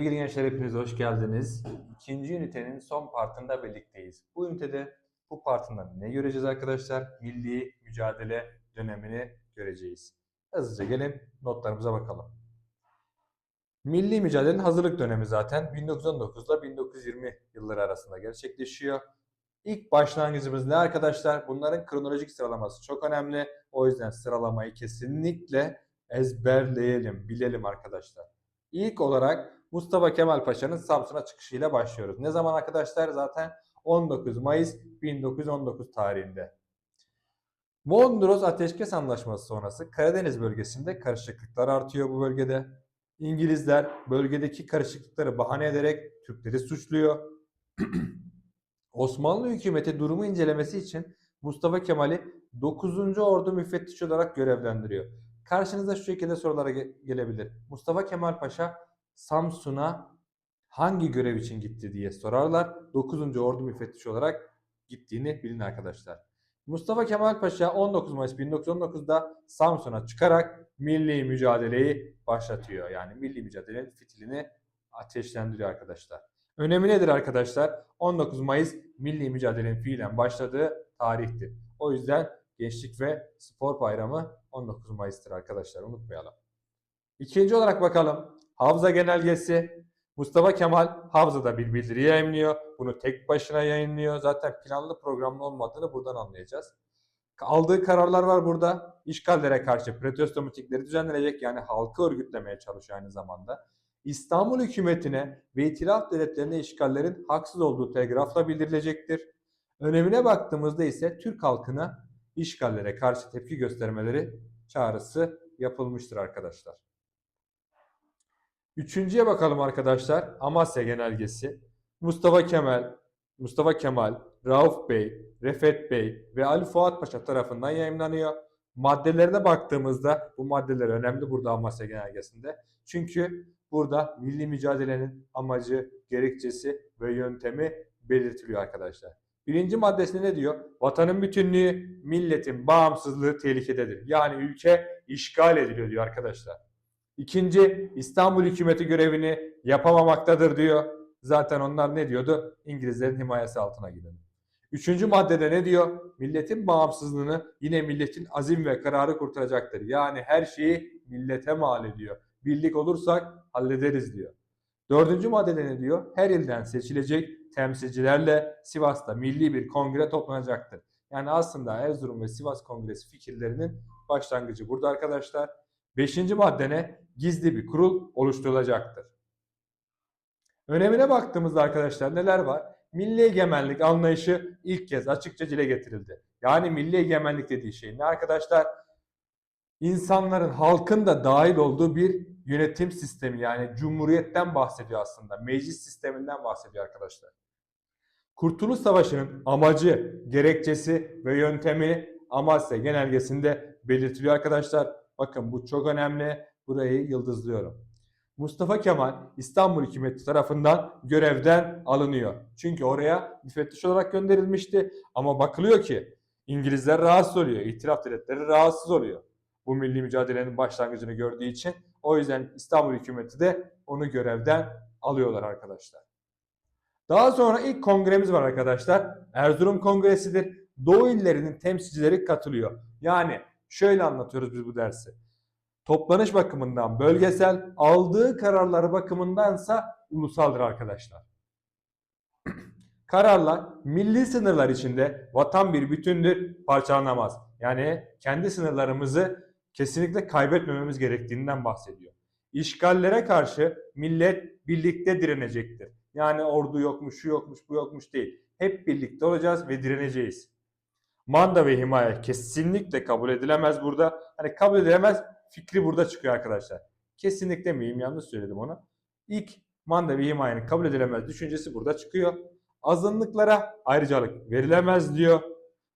Sevgili gençler hepiniz hoş geldiniz. İkinci ünitenin son partında birlikteyiz. Bu ünitede bu partında ne göreceğiz arkadaşlar? Milli mücadele dönemini göreceğiz. Hızlıca gelin notlarımıza bakalım. Milli mücadelenin hazırlık dönemi zaten 1919 ile 1920 yılları arasında gerçekleşiyor. İlk başlangıcımız ne arkadaşlar? Bunların kronolojik sıralaması çok önemli. O yüzden sıralamayı kesinlikle ezberleyelim, bilelim arkadaşlar. İlk olarak Mustafa Kemal Paşa'nın Samsun'a çıkışıyla başlıyoruz. Ne zaman arkadaşlar? Zaten 19 Mayıs 1919 tarihinde. Mondros Ateşkes Anlaşması sonrası Karadeniz bölgesinde karışıklıklar artıyor bu bölgede. İngilizler bölgedeki karışıklıkları bahane ederek Türkleri suçluyor. Osmanlı hükümeti durumu incelemesi için Mustafa Kemal'i 9. Ordu müfettişi olarak görevlendiriyor. Karşınıza şu şekilde sorular ge- gelebilir. Mustafa Kemal Paşa Samsun'a hangi görev için gitti diye sorarlar. 9. Ordu müfettişi olarak gittiğini bilin arkadaşlar. Mustafa Kemal Paşa 19 Mayıs 1919'da Samsun'a çıkarak milli mücadeleyi başlatıyor. Yani milli mücadelenin fitilini ateşlendiriyor arkadaşlar. Önemi nedir arkadaşlar? 19 Mayıs milli mücadelenin fiilen başladığı tarihtir. O yüzden Gençlik ve Spor Bayramı 19 Mayıs'tır arkadaşlar unutmayalım. İkinci olarak bakalım. Havza Genelgesi. Mustafa Kemal Havza'da bir bildiri yayınlıyor. Bunu tek başına yayınlıyor. Zaten planlı programlı olmadığını buradan anlayacağız. Aldığı kararlar var burada. İşgallere karşı protesto mitingleri düzenlenecek. Yani halkı örgütlemeye çalışıyor aynı zamanda. İstanbul hükümetine ve itilaf devletlerine işgallerin haksız olduğu telgrafla bildirilecektir. Önemine baktığımızda ise Türk halkına işgallere karşı tepki göstermeleri çağrısı yapılmıştır arkadaşlar. Üçüncüye bakalım arkadaşlar. Amasya Genelgesi. Mustafa Kemal, Mustafa Kemal, Rauf Bey, Refet Bey ve Ali Fuat Paşa tarafından yayımlanıyor. Maddelerine baktığımızda bu maddeler önemli burada Amasya Genelgesi'nde. Çünkü burada milli mücadelenin amacı, gerekçesi ve yöntemi belirtiliyor arkadaşlar. Birinci maddesinde ne diyor? Vatanın bütünlüğü, milletin bağımsızlığı tehlikededir. Yani ülke işgal ediliyor diyor arkadaşlar. İkinci, İstanbul hükümeti görevini yapamamaktadır diyor. Zaten onlar ne diyordu? İngilizlerin himayesi altına girin. Üçüncü maddede ne diyor? Milletin bağımsızlığını yine milletin azim ve kararı kurtaracaktır. Yani her şeyi millete mal ediyor. Birlik olursak hallederiz diyor. Dördüncü maddede ne diyor? Her ilden seçilecek temsilcilerle Sivas'ta milli bir kongre toplanacaktır. Yani aslında Erzurum ve Sivas Kongresi fikirlerinin başlangıcı burada arkadaşlar. Beşinci madde ne? Gizli bir kurul oluşturulacaktır. Önemine baktığımızda arkadaşlar neler var? Milli egemenlik anlayışı ilk kez açıkça dile getirildi. Yani milli egemenlik dediği şey ne arkadaşlar? İnsanların, halkın da dahil olduğu bir yönetim sistemi yani cumhuriyetten bahsediyor aslında. Meclis sisteminden bahsediyor arkadaşlar. Kurtuluş Savaşı'nın amacı, gerekçesi ve yöntemi Amasya Genelgesi'nde belirtiliyor arkadaşlar. Bakın bu çok önemli. Burayı yıldızlıyorum. Mustafa Kemal İstanbul hükümeti tarafından görevden alınıyor. Çünkü oraya müfettiş olarak gönderilmişti. Ama bakılıyor ki İngilizler rahatsız oluyor. İtilaf devletleri rahatsız oluyor. Bu milli mücadelenin başlangıcını gördüğü için. O yüzden İstanbul hükümeti de onu görevden alıyorlar arkadaşlar. Daha sonra ilk kongremiz var arkadaşlar. Erzurum Kongresi'dir. Doğu illerinin temsilcileri katılıyor. Yani şöyle anlatıyoruz biz bu dersi. Toplanış bakımından bölgesel, aldığı kararları bakımındansa ulusaldır arkadaşlar. Kararlar milli sınırlar içinde vatan bir bütündür, parçalanamaz. Yani kendi sınırlarımızı kesinlikle kaybetmememiz gerektiğinden bahsediyor. İşgallere karşı millet birlikte direnecektir. Yani ordu yokmuş, şu yokmuş, bu yokmuş değil. Hep birlikte olacağız ve direneceğiz. Manda ve himaye kesinlikle kabul edilemez burada. Hani kabul edilemez fikri burada çıkıyor arkadaşlar. Kesinlikle miyim? Yanlış söyledim onu. İlk manda ve himayenin kabul edilemez düşüncesi burada çıkıyor. Azınlıklara ayrıcalık verilemez diyor.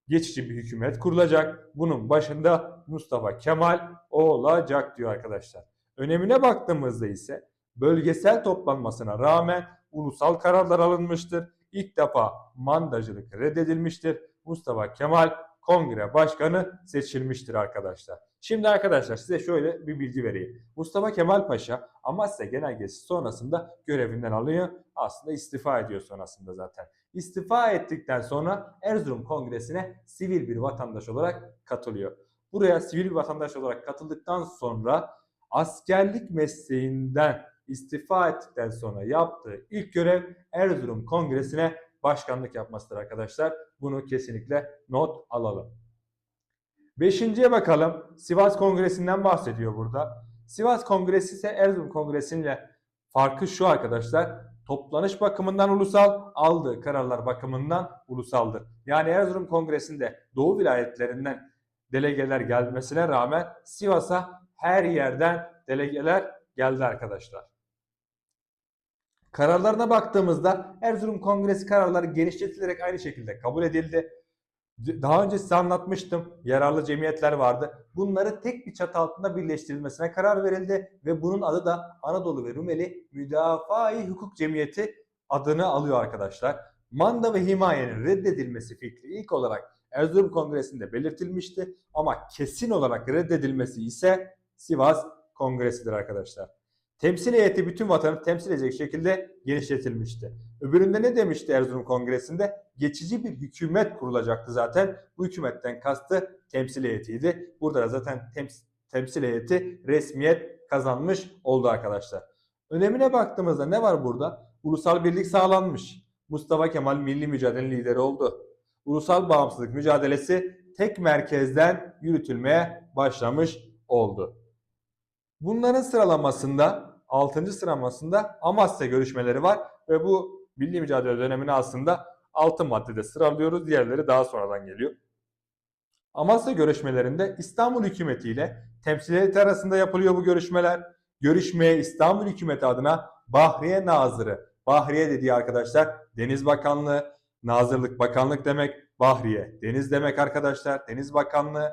Geçici bir hükümet kurulacak. Bunun başında Mustafa Kemal olacak diyor arkadaşlar. Önemine baktığımızda ise bölgesel toplanmasına rağmen ulusal kararlar alınmıştır. İlk defa mandacılık reddedilmiştir. Mustafa Kemal kongre başkanı seçilmiştir arkadaşlar. Şimdi arkadaşlar size şöyle bir bilgi vereyim. Mustafa Kemal Paşa Amasya Genelgesi sonrasında görevinden alıyor. Aslında istifa ediyor sonrasında zaten. İstifa ettikten sonra Erzurum Kongresi'ne sivil bir vatandaş olarak katılıyor. Buraya sivil bir vatandaş olarak katıldıktan sonra askerlik mesleğinden istifa ettikten sonra yaptığı ilk görev Erzurum Kongresi'ne başkanlık yapmasıdır arkadaşlar. Bunu kesinlikle not alalım. Beşinciye bakalım. Sivas Kongresi'nden bahsediyor burada. Sivas Kongresi ise Erzurum Kongresi'yle farkı şu arkadaşlar. Toplanış bakımından ulusal, aldığı kararlar bakımından ulusaldır. Yani Erzurum Kongresi'nde Doğu vilayetlerinden delegeler gelmesine rağmen Sivas'a her yerden delegeler geldi arkadaşlar. Kararlarına baktığımızda Erzurum Kongresi kararları genişletilerek aynı şekilde kabul edildi. Daha önce size anlatmıştım. Yararlı cemiyetler vardı. Bunları tek bir çatı altında birleştirilmesine karar verildi ve bunun adı da Anadolu ve Rumeli Müdafaa-i Hukuk Cemiyeti adını alıyor arkadaşlar. Manda ve himayenin reddedilmesi fikri ilk olarak Erzurum Kongresi'nde belirtilmişti ama kesin olarak reddedilmesi ise Sivas Kongresi'dir arkadaşlar. Temsil heyeti bütün vatanı temsil edecek şekilde genişletilmişti. Öbüründe ne demişti Erzurum Kongresi'nde? Geçici bir hükümet kurulacaktı zaten. Bu hükümetten kastı temsil heyetiydi. Burada da zaten tems- temsil heyeti resmiyet kazanmış oldu arkadaşlar. Önemine baktığımızda ne var burada? Ulusal birlik sağlanmış. Mustafa Kemal milli mücadelenin lideri oldu. Ulusal bağımsızlık mücadelesi tek merkezden yürütülmeye başlamış oldu. Bunların sıralamasında 6. sıralamasında Amasya görüşmeleri var ve bu milli mücadele dönemini aslında 6 maddede sıralıyoruz. Diğerleri daha sonradan geliyor. Amasya görüşmelerinde İstanbul hükümeti ile temsiliyet arasında yapılıyor bu görüşmeler. Görüşmeye İstanbul hükümeti adına Bahriye Nazırı, Bahriye dediği arkadaşlar Deniz Bakanlığı, Nazırlık Bakanlık demek, Bahriye Deniz demek arkadaşlar, Deniz Bakanlığı,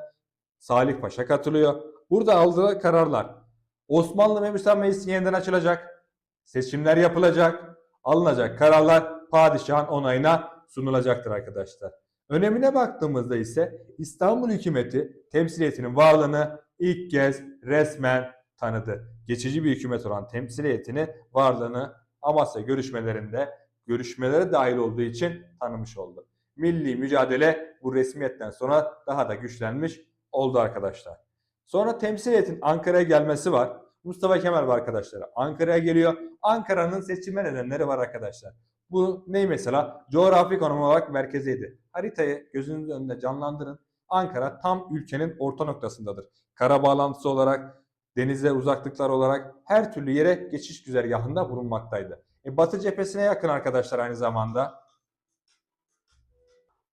Salih Paşa katılıyor. Burada aldığı kararlar Osmanlı Mebusan Meclisi yeniden açılacak. Seçimler yapılacak. Alınacak kararlar padişahın onayına sunulacaktır arkadaşlar. Önemine baktığımızda ise İstanbul hükümeti temsiliyetinin varlığını ilk kez resmen tanıdı. Geçici bir hükümet olan temsiliyetinin varlığını Amasya görüşmelerinde görüşmelere dahil olduğu için tanımış oldu. Milli mücadele bu resmiyetten sonra daha da güçlenmiş oldu arkadaşlar. Sonra temsiliyetin Ankara'ya gelmesi var. Mustafa Kemal var arkadaşlar. Ankara'ya geliyor. Ankara'nın seçilme nedenleri var arkadaşlar. Bu ne mesela? Coğrafi konum olarak merkeziydi. Haritayı gözünüzün önünde canlandırın. Ankara tam ülkenin orta noktasındadır. Kara bağlantısı olarak, denize uzaklıklar olarak her türlü yere geçiş güzergahında bulunmaktaydı. E, batı cephesine yakın arkadaşlar aynı zamanda.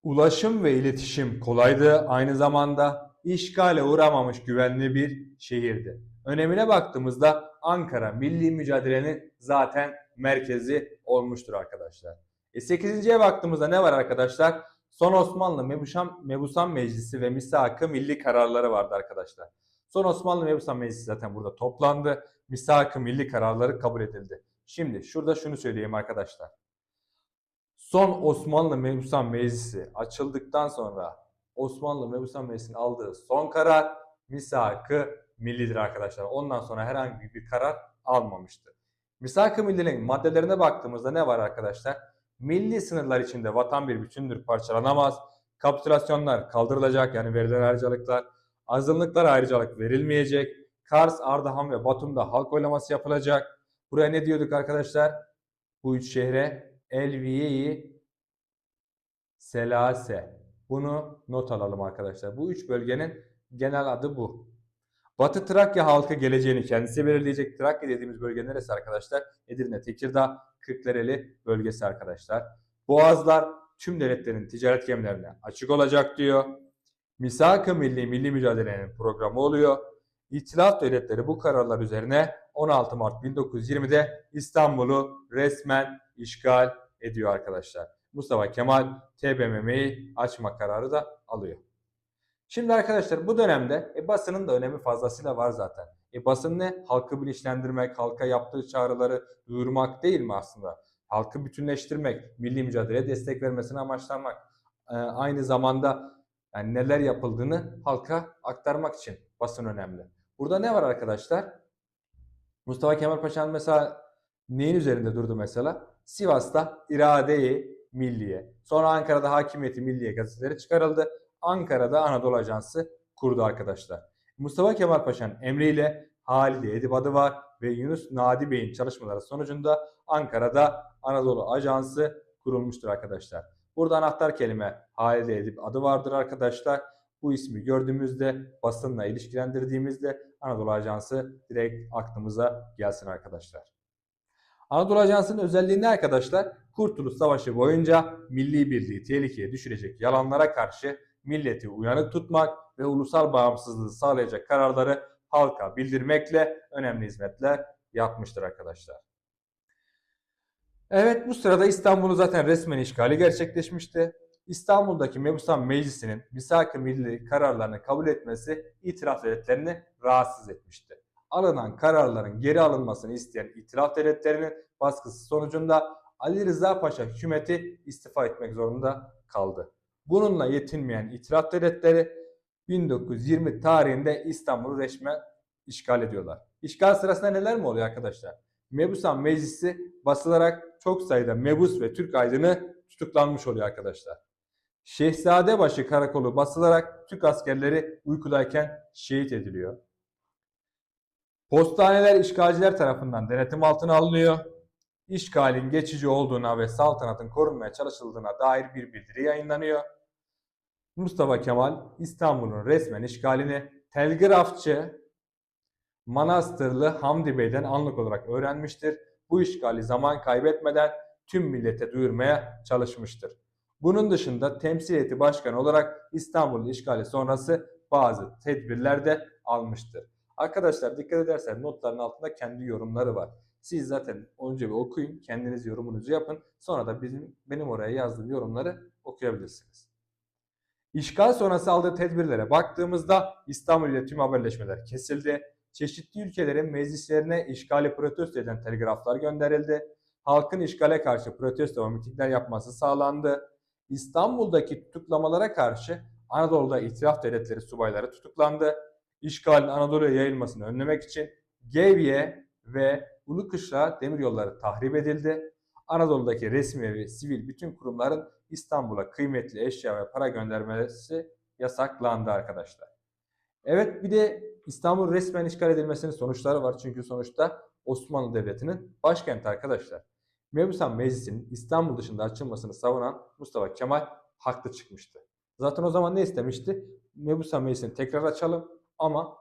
Ulaşım ve iletişim kolaydı. Aynı zamanda işgale uğramamış güvenli bir şehirdi. Önemine baktığımızda Ankara milli mücadelenin zaten merkezi olmuştur arkadaşlar. E 8.ye baktığımızda ne var arkadaşlar? Son Osmanlı Mebusan, Mebusan Meclisi ve Misak-ı Milli kararları vardı arkadaşlar. Son Osmanlı Mebusan Meclisi zaten burada toplandı. Misak-ı Milli kararları kabul edildi. Şimdi şurada şunu söyleyeyim arkadaşlar. Son Osmanlı Mebusan Meclisi açıldıktan sonra Osmanlı Mebusan Meclisi'nin aldığı son karar Misak-ı Millidir arkadaşlar. Ondan sonra herhangi bir karar almamıştı. Misak-ı Milli'nin maddelerine baktığımızda ne var arkadaşlar? Milli sınırlar içinde vatan bir bütündür parçalanamaz. Kapitülasyonlar kaldırılacak yani verilen ayrıcalıklar. Azınlıklara ayrıcalık verilmeyecek. Kars, Ardahan ve Batum'da halk oylaması yapılacak. Buraya ne diyorduk arkadaşlar? Bu üç şehre Elviye-i Selase. Bunu not alalım arkadaşlar. Bu üç bölgenin genel adı bu. Batı Trakya halkı geleceğini kendisi belirleyecek. Trakya dediğimiz bölge neresi arkadaşlar? Edirne, Tekirdağ, Kırklareli bölgesi arkadaşlar. Boğazlar tüm devletlerin ticaret gemilerine açık olacak diyor. Misak-ı Milli Milli Mücadele'nin programı oluyor. İtilaf devletleri bu kararlar üzerine 16 Mart 1920'de İstanbul'u resmen işgal ediyor arkadaşlar. Mustafa Kemal TBMM'yi açma kararı da alıyor. Şimdi arkadaşlar bu dönemde e, basının da önemi fazlasıyla var zaten. E, basın ne? Halkı bilinçlendirmek, halka yaptığı çağrıları duyurmak değil mi aslında? Halkı bütünleştirmek, milli mücadeleye destek vermesini amaçlamak. E, aynı zamanda Yani neler yapıldığını halka aktarmak için basın önemli. Burada ne var arkadaşlar? Mustafa Kemal Paşa'nın mesela neyin üzerinde durdu mesela? Sivas'ta irade-i milliye. Sonra Ankara'da hakimiyeti milliye gazeteleri çıkarıldı. Ankara'da Anadolu Ajansı kurdu arkadaşlar. Mustafa Kemal Paşa'nın emriyle Halide Edip adı var ve Yunus Nadi Bey'in çalışmaları sonucunda Ankara'da Anadolu Ajansı kurulmuştur arkadaşlar. Burada anahtar kelime Halide Edip adı vardır arkadaşlar. Bu ismi gördüğümüzde basınla ilişkilendirdiğimizde Anadolu Ajansı direkt aklımıza gelsin arkadaşlar. Anadolu Ajansı'nın özelliği ne arkadaşlar? Kurtuluş Savaşı boyunca milli birliği tehlikeye düşürecek yalanlara karşı milleti uyanık tutmak ve ulusal bağımsızlığı sağlayacak kararları halka bildirmekle önemli hizmetler yapmıştır arkadaşlar. Evet bu sırada İstanbul'u zaten resmen işgali gerçekleşmişti. İstanbul'daki Mebusan Meclisi'nin misak-ı milli kararlarını kabul etmesi itiraf devletlerini rahatsız etmişti. Alınan kararların geri alınmasını isteyen itiraf devletlerinin baskısı sonucunda Ali Rıza Paşa hükümeti istifa etmek zorunda kaldı. Bununla yetinmeyen itiraf devletleri 1920 tarihinde İstanbul'u resmen işgal ediyorlar. İşgal sırasında neler mi oluyor arkadaşlar? Mebusan Meclisi basılarak çok sayıda mebus ve Türk aydını tutuklanmış oluyor arkadaşlar. Şehzadebaşı karakolu basılarak Türk askerleri uykudayken şehit ediliyor. Postaneler işgalciler tarafından denetim altına alınıyor. İşgalin geçici olduğuna ve saltanatın korunmaya çalışıldığına dair bir bildiri yayınlanıyor. Mustafa Kemal İstanbul'un resmen işgalini telgrafçı Manastırlı Hamdi Bey'den anlık olarak öğrenmiştir. Bu işgali zaman kaybetmeden tüm millete duyurmaya çalışmıştır. Bunun dışında temsil heyeti başkanı olarak İstanbul'un işgali sonrası bazı tedbirler de almıştır. Arkadaşlar dikkat ederseniz notların altında kendi yorumları var. Siz zaten önce bir okuyun, kendiniz yorumunuzu yapın. Sonra da bizim benim oraya yazdığım yorumları okuyabilirsiniz. İşgal sonrası aldığı tedbirlere baktığımızda İstanbul ile tüm haberleşmeler kesildi. Çeşitli ülkelerin meclislerine işgali protesto eden telgraflar gönderildi. Halkın işgale karşı protesto ve mitingler yapması sağlandı. İstanbul'daki tutuklamalara karşı Anadolu'da itiraf devletleri subayları tutuklandı. İşgalin Anadolu'ya yayılmasını önlemek için Gevye ve Ulukışla demiryolları tahrip edildi. Anadolu'daki resmi ve sivil bütün kurumların İstanbul'a kıymetli eşya ve para göndermesi yasaklandı arkadaşlar. Evet bir de İstanbul resmen işgal edilmesinin sonuçları var. Çünkü sonuçta Osmanlı Devleti'nin başkenti arkadaşlar. Mebusan Meclisi'nin İstanbul dışında açılmasını savunan Mustafa Kemal haklı çıkmıştı. Zaten o zaman ne istemişti? Mebusan Meclisi'ni tekrar açalım ama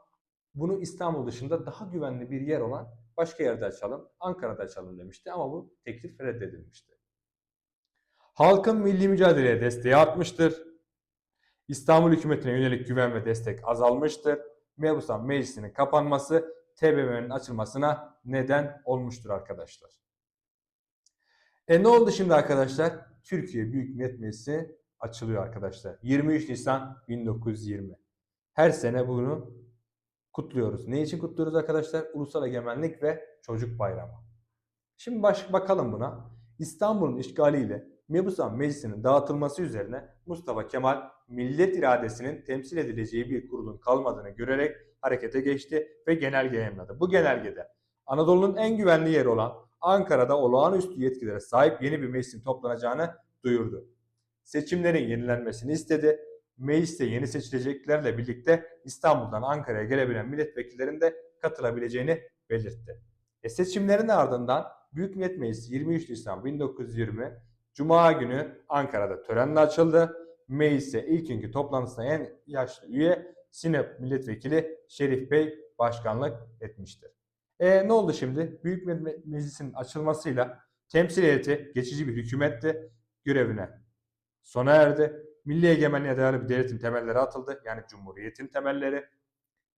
bunu İstanbul dışında daha güvenli bir yer olan başka yerde açalım, Ankara'da açalım demişti ama bu teklif reddedilmişti. Halkın milli mücadeleye desteği artmıştır. İstanbul hükümetine yönelik güven ve destek azalmıştır. Mebusan Meclisi'nin kapanması TBMM'nin açılmasına neden olmuştur arkadaşlar. E ne oldu şimdi arkadaşlar? Türkiye Büyük Millet Meclisi açılıyor arkadaşlar. 23 Nisan 1920. Her sene bunu kutluyoruz. Ne için kutluyoruz arkadaşlar? Ulusal Egemenlik ve Çocuk Bayramı. Şimdi baş, bakalım buna. İstanbul'un işgaliyle Mebusan Meclisi'nin dağıtılması üzerine Mustafa Kemal millet iradesinin temsil edileceği bir kurulun kalmadığını görerek harekete geçti ve genelge yayınladı. Bu genelgede Anadolu'nun en güvenli yeri olan Ankara'da olağanüstü yetkilere sahip yeni bir meclisin toplanacağını duyurdu. Seçimlerin yenilenmesini istedi. Mecliste yeni seçileceklerle birlikte İstanbul'dan Ankara'ya gelebilen milletvekillerin de katılabileceğini belirtti. E seçimlerin ardından Büyük Millet Meclisi 23 Nisan 1920 Cuma günü Ankara'da törenle açıldı. Meclise ilk günkü toplantısına en yaşlı üye Sinop Milletvekili Şerif Bey başkanlık etmiştir. E, ne oldu şimdi? Büyük Millet Meclisi'nin açılmasıyla temsil heyeti geçici bir hükümetti görevine sona erdi. Milli egemenliğe dayalı bir devletin temelleri atıldı. Yani Cumhuriyet'in temelleri.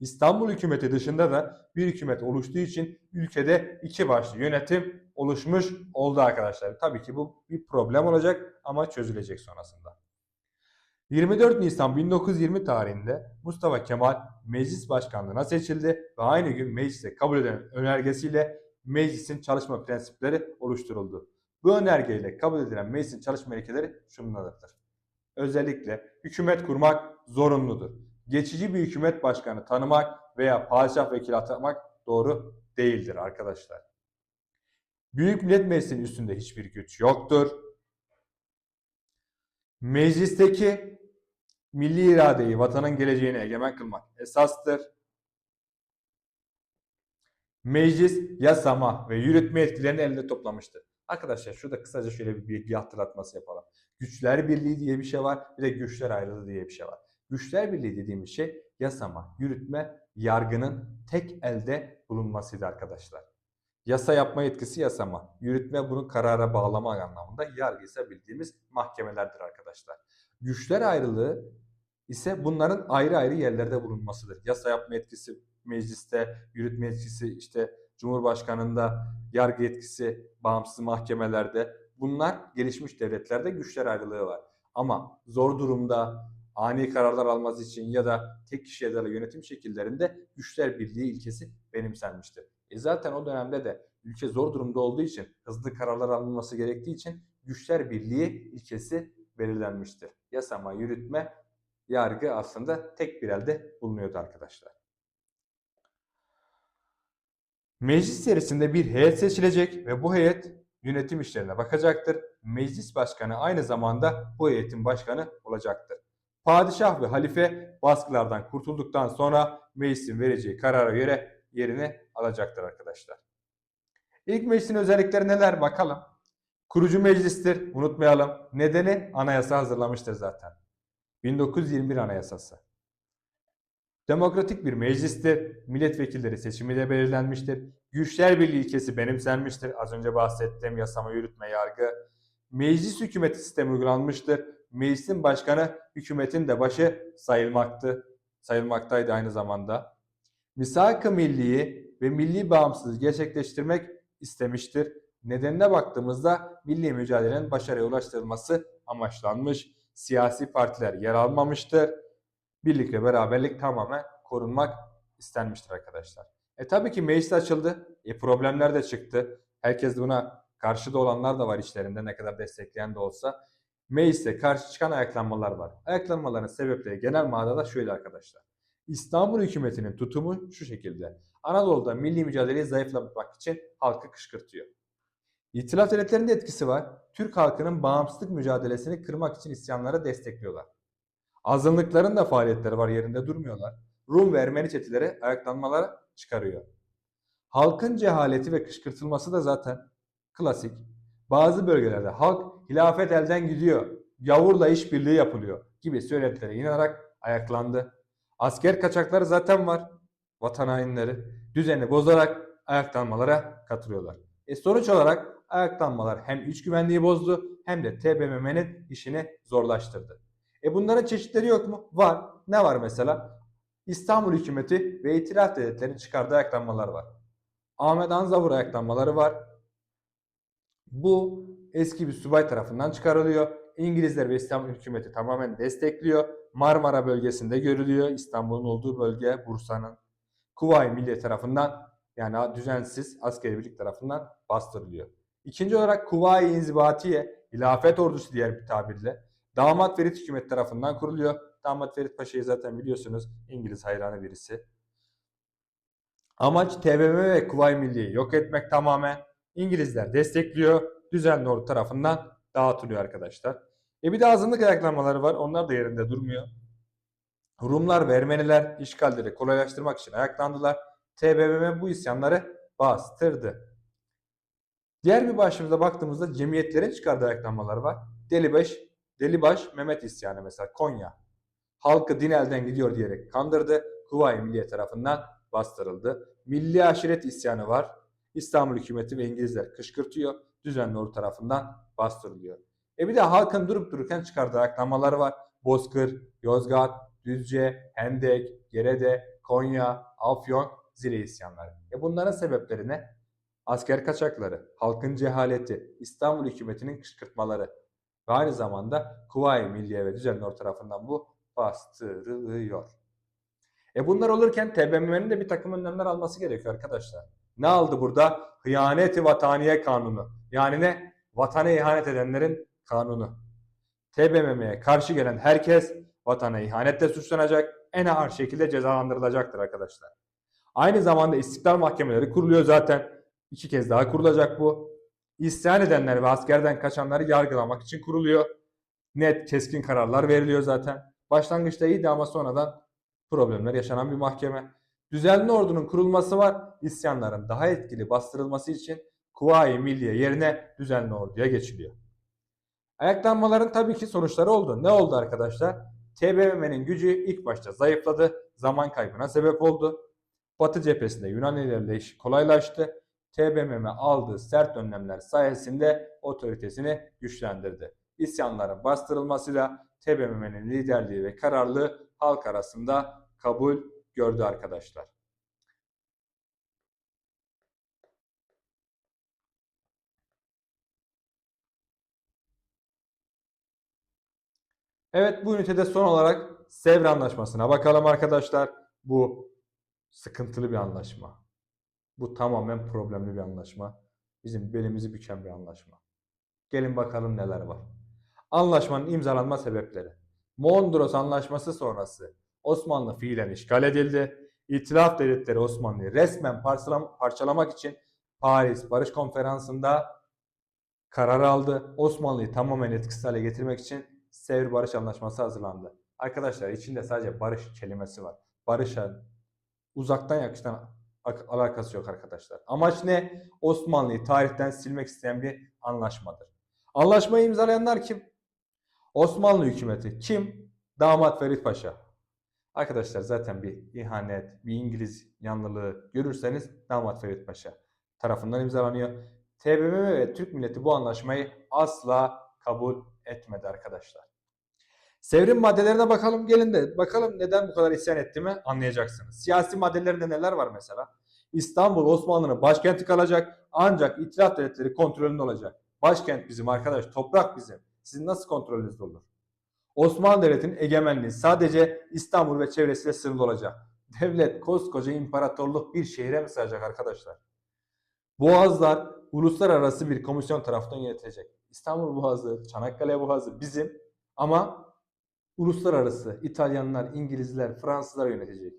İstanbul hükümeti dışında da bir hükümet oluştuğu için ülkede iki başlı yönetim oluşmuş oldu arkadaşlar. Tabii ki bu bir problem olacak ama çözülecek sonrasında. 24 Nisan 1920 tarihinde Mustafa Kemal meclis başkanlığına seçildi ve aynı gün meclise kabul edilen önergesiyle meclisin çalışma prensipleri oluşturuldu. Bu önergeyle kabul edilen meclisin çalışma ilkeleri şunlardır. Özellikle hükümet kurmak zorunludur. Geçici bir hükümet başkanı tanımak veya padişah vekili atamak doğru değildir arkadaşlar. Büyük Millet Meclisi'nin üstünde hiçbir güç yoktur. Meclisteki milli iradeyi vatanın geleceğine egemen kılmak esastır. Meclis yasama ve yürütme yetkilerini elinde toplamıştır. Arkadaşlar şurada kısaca şöyle bir bilgi hatırlatması yapalım. Güçler birliği diye bir şey var, bir de güçler ayrılığı diye bir şey var. Güçler birliği dediğimiz şey yasama, yürütme, yargının tek elde bulunmasıydı arkadaşlar. Yasa yapma yetkisi yasama, yürütme bunu karara bağlama anlamında, yargı ise bildiğimiz mahkemelerdir arkadaşlar. Güçler ayrılığı ise bunların ayrı ayrı yerlerde bulunmasıdır. Yasa yapma yetkisi mecliste, yürütme yetkisi işte Cumhurbaşkanında, yargı yetkisi bağımsız mahkemelerde. Bunlar gelişmiş devletlerde güçler ayrılığı var. Ama zor durumda ani kararlar alması için ya da tek kişiye dayalı yönetim şekillerinde güçler birliği ilkesi benimsenmiştir. E zaten o dönemde de ülke zor durumda olduğu için, hızlı kararlar alınması gerektiği için güçler birliği ilkesi belirlenmiştir. Yasama, yürütme, yargı aslında tek bir elde bulunuyordu arkadaşlar. Meclis içerisinde bir heyet seçilecek ve bu heyet yönetim işlerine bakacaktır. Meclis başkanı aynı zamanda bu heyetin başkanı olacaktır. Padişah ve halife baskılardan kurtulduktan sonra meclisin vereceği karara göre yerini alacaktır arkadaşlar. İlk meclisin özellikleri neler bakalım. Kurucu meclistir unutmayalım. Nedeni anayasa hazırlamıştır zaten. 1921 anayasası. Demokratik bir meclistir. Milletvekilleri seçimi de belirlenmiştir. Güçler birliği ilkesi benimsenmiştir. Az önce bahsettiğim yasama, yürütme, yargı. Meclis hükümeti sistemi uygulanmıştır. Meclisin başkanı hükümetin de başı sayılmaktı. Sayılmaktaydı aynı zamanda. Misak-ı milliyi ve milli bağımsızlığı gerçekleştirmek istemiştir. Nedenine baktığımızda milli mücadelenin başarıya ulaştırılması amaçlanmış. Siyasi partiler yer almamıştır birlik ve beraberlik tamamen korunmak istenmiştir arkadaşlar. E tabii ki meclis açıldı. E problemler de çıktı. Herkes buna karşı da olanlar da var içlerinde ne kadar destekleyen de olsa. Meclise karşı çıkan ayaklanmalar var. Ayaklanmaların sebepleri genel manada şöyle arkadaşlar. İstanbul hükümetinin tutumu şu şekilde. Anadolu'da milli mücadeleyi zayıflatmak için halkı kışkırtıyor. İtilaf devletlerinin de etkisi var. Türk halkının bağımsızlık mücadelesini kırmak için isyanları destekliyorlar. Azınlıkların da faaliyetleri var yerinde durmuyorlar. Rum ve Ermeni çeteleri ayaklanmalara çıkarıyor. Halkın cehaleti ve kışkırtılması da zaten klasik. Bazı bölgelerde halk hilafet elden gidiyor, gavurla işbirliği yapılıyor gibi söylentilere inanarak ayaklandı. Asker kaçakları zaten var. Vatan hainleri düzeni bozarak ayaklanmalara katılıyorlar. E sonuç olarak ayaklanmalar hem iç güvenliği bozdu hem de TBMM'nin işini zorlaştırdı. E bunların çeşitleri yok mu? Var. Ne var mesela? İstanbul hükümeti ve itilaf devletlerinin çıkardığı ayaklanmalar var. Ahmet Anzavur ayaklanmaları var. Bu eski bir subay tarafından çıkarılıyor. İngilizler ve İstanbul hükümeti tamamen destekliyor. Marmara bölgesinde görülüyor. İstanbul'un olduğu bölge Bursa'nın. Kuvayi Milliye tarafından yani düzensiz askeri birlik tarafından bastırılıyor. İkinci olarak Kuvayi İnzibatiye, hilafet ordusu diğer bir tabirle Damat Ferit hükümet tarafından kuruluyor. Damat Ferit Paşa'yı zaten biliyorsunuz İngiliz hayranı birisi. Amaç TBMM ve Kuvayi Milliye'yi yok etmek tamamen. İngilizler destekliyor. Düzenli ordu tarafından dağıtılıyor arkadaşlar. E bir de azınlık ayaklanmaları var. Onlar da yerinde durmuyor. Rumlar ve Ermeniler işgalleri kolaylaştırmak için ayaklandılar. TBMM bu isyanları bastırdı. Diğer bir başlığımıza baktığımızda cemiyetlerin çıkardığı ayaklanmalar var. Delibeş Delibaş Mehmet isyanı mesela Konya. Halkı din elden gidiyor diyerek kandırdı. Kuvayi Milliye tarafından bastırıldı. Milli aşiret isyanı var. İstanbul hükümeti ve İngilizler kışkırtıyor. Düzenli ordu tarafından bastırılıyor. E bir de halkın durup dururken çıkardığı aklamaları var. Bozkır, Yozgat, Düzce, Hendek, Gerede, Konya, Afyon, Zile isyanları. E bunların sebepleri ne? Asker kaçakları, halkın cehaleti, İstanbul hükümetinin kışkırtmaları, ve aynı zamanda Kuvayi Milliye ve Düzenli tarafından bu bastırılıyor. E bunlar olurken TBMM'nin de bir takım önlemler alması gerekiyor arkadaşlar. Ne aldı burada? Hıyaneti vataniye kanunu. Yani ne? Vatana ihanet edenlerin kanunu. TBMM'ye karşı gelen herkes vatana ihanetle suçlanacak, en ağır şekilde cezalandırılacaktır arkadaşlar. Aynı zamanda istiklal mahkemeleri kuruluyor zaten. İki kez daha kurulacak bu. İsyan edenler ve askerden kaçanları yargılamak için kuruluyor. Net, keskin kararlar veriliyor zaten. Başlangıçta iyiydi ama sonradan problemler yaşanan bir mahkeme. Düzenli ordunun kurulması var. İsyanların daha etkili bastırılması için Kuvayi Milliye yerine düzenli orduya geçiliyor. Ayaklanmaların tabii ki sonuçları oldu. Ne oldu arkadaşlar? TBMM'nin gücü ilk başta zayıfladı, zaman kaybına sebep oldu. Batı cephesinde Yunan ilerleyişi kolaylaştı. TBMM aldığı sert önlemler sayesinde otoritesini güçlendirdi. İsyanların bastırılmasıyla TBMM'nin liderliği ve kararlılığı halk arasında kabul gördü arkadaşlar. Evet bu ünitede son olarak Sevr Anlaşması'na bakalım arkadaşlar. Bu sıkıntılı bir anlaşma. Bu tamamen problemli bir anlaşma. Bizim belimizi büken bir anlaşma. Gelin bakalım neler var. Anlaşmanın imzalanma sebepleri. Mondros Anlaşması sonrası Osmanlı fiilen işgal edildi. İtilaf devletleri Osmanlı'yı resmen parçalam- parçalamak için Paris Barış Konferansı'nda karar aldı. Osmanlı'yı tamamen etkisiz hale getirmek için Sevr Barış Anlaşması hazırlandı. Arkadaşlar içinde sadece barış kelimesi var. Barışa uzaktan yakıştan ak- alakası yok arkadaşlar. Amaç ne? Osmanlı'yı tarihten silmek isteyen bir anlaşmadır. Anlaşmayı imzalayanlar kim? Osmanlı hükümeti. Kim? Damat Ferit Paşa. Arkadaşlar zaten bir ihanet, bir İngiliz yanlılığı görürseniz Damat Ferit Paşa tarafından imzalanıyor. TBMM ve Türk milleti bu anlaşmayı asla kabul etmedi arkadaşlar. Sevrim maddelerine bakalım gelin de bakalım neden bu kadar isyan ettiğimi anlayacaksınız. Siyasi maddelerinde neler var mesela? İstanbul Osmanlı'nın başkenti kalacak ancak itilaf devletleri kontrolünde olacak. Başkent bizim arkadaş, toprak bizim. Sizin nasıl kontrolünüzde olur? Osmanlı Devleti'nin egemenliği sadece İstanbul ve çevresiyle sınırlı olacak. Devlet koskoca imparatorluk bir şehre mi sığacak arkadaşlar? Boğazlar uluslararası bir komisyon tarafından yönetilecek. İstanbul Boğazı, Çanakkale Boğazı bizim ama uluslararası İtalyanlar, İngilizler, Fransızlar yönetecek.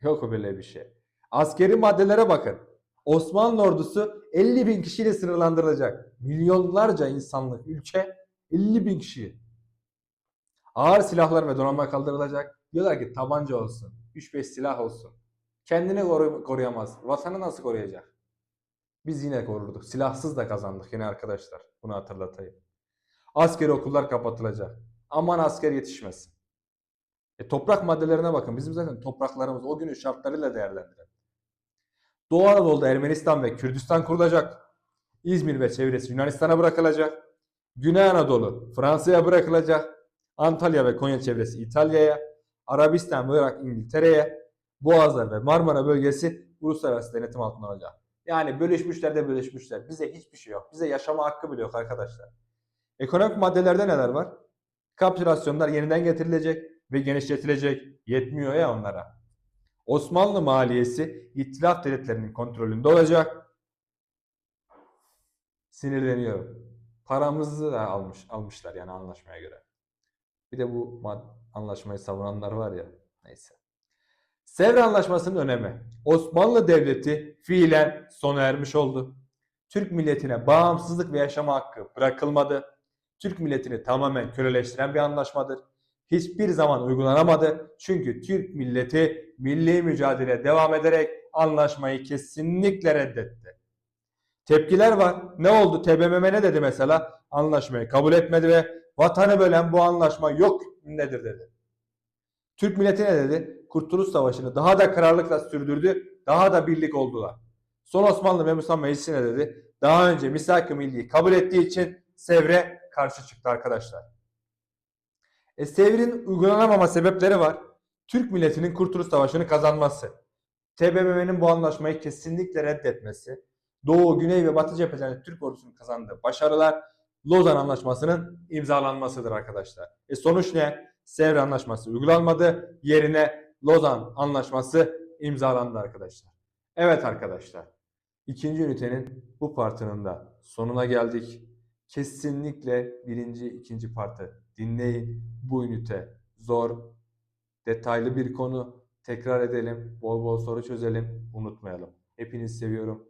Yok böyle bir şey. Askeri maddelere bakın. Osmanlı ordusu 50 bin kişiyle sınırlandırılacak. Milyonlarca insanlık ülke 50 bin kişi. Ağır silahlar ve donanma kaldırılacak. Diyorlar ki tabanca olsun. 3-5 silah olsun. Kendini koru- koruyamaz. Vatanı nasıl koruyacak? Biz yine korurduk. Silahsız da kazandık yine arkadaşlar. Bunu hatırlatayım. Askeri okullar kapatılacak. Aman asker yetişmesin. E, toprak maddelerine bakın. Bizim zaten topraklarımız o günün şartlarıyla değerlendirelim. Doğu Anadolu'da Ermenistan ve Kürdistan kurulacak. İzmir ve çevresi Yunanistan'a bırakılacak. Güney Anadolu Fransa'ya bırakılacak. Antalya ve Konya çevresi İtalya'ya. Arabistan ve Irak İngiltere'ye. Boğazlar ve Marmara bölgesi uluslararası denetim altında olacak. Yani bölüşmüşler de bölüşmüşler. Bize hiçbir şey yok. Bize yaşama hakkı bile yok arkadaşlar. Ekonomik maddelerde neler var? Kapitülasyonlar yeniden getirilecek ve genişletilecek. Yetmiyor ya onlara. Osmanlı maliyesi itilaf devletlerinin kontrolünde olacak. Sinirleniyorum. Paramızı da almış, almışlar yani anlaşmaya göre. Bir de bu anlaşmayı savunanlar var ya. Neyse. Sevr Anlaşması'nın önemi. Osmanlı Devleti fiilen sona ermiş oldu. Türk milletine bağımsızlık ve yaşama hakkı bırakılmadı. Türk milletini tamamen köleleştiren bir anlaşmadır. Hiçbir zaman uygulanamadı. Çünkü Türk milleti milli mücadele devam ederek anlaşmayı kesinlikle reddetti. Tepkiler var. Ne oldu? TBMM ne dedi mesela? Anlaşmayı kabul etmedi ve vatanı bölen bu anlaşma yok nedir dedi. Türk milleti ne dedi? Kurtuluş Savaşı'nı daha da kararlılıkla sürdürdü, daha da birlik oldular. Son Osmanlı ve Müslüman Meclisi ne dedi? Daha önce misak-ı milliyi kabul ettiği için Sevr'e karşı çıktı arkadaşlar. E, Sevr'in uygulanamama sebepleri var. Türk milletinin Kurtuluş Savaşı'nı kazanması. TBMM'nin bu anlaşmayı kesinlikle reddetmesi. Doğu, Güney ve Batı cephelerinde Türk ordusunun kazandığı başarılar Lozan Anlaşması'nın imzalanmasıdır arkadaşlar. E sonuç ne? Sevr Anlaşması uygulanmadı. Yerine Lozan Anlaşması imzalandı arkadaşlar. Evet arkadaşlar. İkinci ünitenin bu partının da sonuna geldik. Kesinlikle birinci, ikinci partı dinleyin. Bu ünite zor, detaylı bir konu. Tekrar edelim, bol bol soru çözelim, unutmayalım. Hepinizi seviyorum.